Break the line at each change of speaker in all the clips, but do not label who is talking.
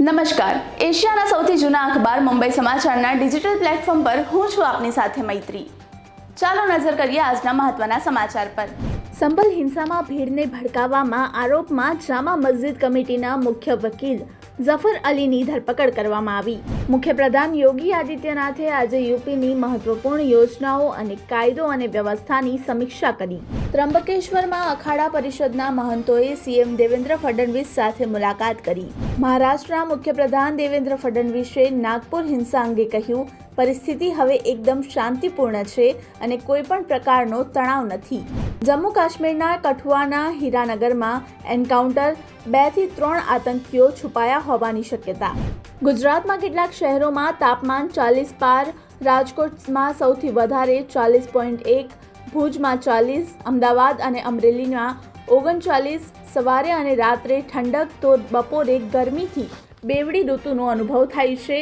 નમસ્કાર. એશિયાના સૌથી જૂના અખબાર મુંબઈ સમાચારના ડિજિટલ પ્લેટફોર્મ પર હું છું આપની સાથે મૈત્રી. ચાલો નજર કરીએ આજના મહત્વના સમાચાર પર. સંભલ હિંસામાં ભીડને ભડકાવવામાં આરોપમાં જામા મસ્જિદ કમિટીના મુખ્ય વકીલ ઝફર અલીની ધરપકડ કરવામાં આવી. મુખ્યપ્રધાન યોગી આદિત્યનાથે આજે યુપીની મહત્વપૂર્ણ યોજનાઓ અને કાયદો અને વ્યવસ્થાની સમીક્ષા કરી. ત્રંબકેશ્વરમાં અખાડા પરિષદના મહંતોએ સીએમ દેવેન્દ્ર ફડણવીસ સાથે મુલાકાત કરી. મહારાષ્ટ્રના મુખ્યપ્રધાન દેવેન્દ્ર ફડણવીસે નાગપુર હિંસા અંગે કહ્યું પરિસ્થિતિ હવે એકદમ શાંતિપૂર્ણ છે અને કોઈ પણ પ્રકારનો તણાવ નથી. જમ્મુ કાશ્મીરના કઠુઆના હીરાનગરમાં એન્કાઉન્ટર બેથી ત્રણ આતંકીઓ છુપાયા હોવાની શક્યતા. ગુજરાતમાં કેટલાક શહેરોમાં તાપમાન ચાલીસ પાર, રાજકોટમાં સૌથી વધારે ચાલીસ પોઈન્ટ એક, ભુજમાં ચાલીસ, અમદાવાદ અને અમરેલીમાં ઓગણચાલીસ, સવારે અને રાત્રે ઠંડક તો બપોરે ગરમીથી બેવડી ઋતુનો અનુભવ થાય છે,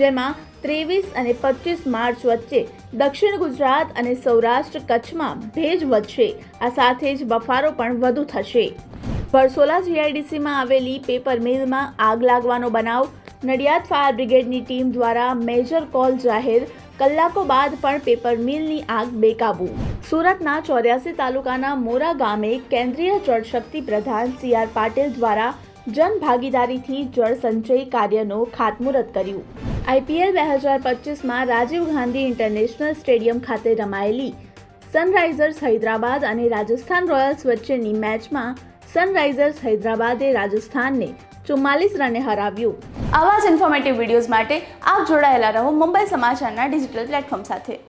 જેમાં ત્રેવીસ અને પચીસ માર્ચ વચ્ચે દક્ષિણ ગુજરાત અને સૌરાષ્ટ્ર કચ્છમાં ભેજ વધશે. આ સાથે જ બફારો પણ વધુ થશે. વરસોલા જીઆઈડીસીમાં આવેલી પેપર મિલમાં આગ લાગવાનો બનાવ. નડિયાદ ફાયર બ્રિગેડની ટીમ દ્વારા મેજર કોલ જાહેર. કલાકો બાદ પણ પેપર મિલની આગ બેકાબુ. સુરતના ચોર્યાસી તાલુકાના મોરા ગામે કેન્દ્રીય જળશક્તિ પ્રધાન સી આર પાટીલ દ્વારા જન ભાગીદારીથી જળ સંચય કાર્યનો ખાતમુહૂર્ત કર્યું. આઈપીએલ બે હજાર પચીસમાં રાજીવ ગાંધી ઇન્ટરનેશનલ સ્ટેડિયમ ખાતે રમાયેલી સનરાઇઝર્સ હૈદરાબાદ અને રાજસ્થાન રોયલ્સ વચ્ચેની મેચમાં સનરાઇઝર્સ હૈદરાબાદે રાજસ્થાનને ચુમ્માલીસ રને હરાવ્યું. આવા જ ઇન્ફોર્મેટિવ વિડીયોઝ માટે આપ જોડાયેલા રહો મુંબઈ સમાચારના ડિજિટલ પ્લેટફોર્મ સાથે.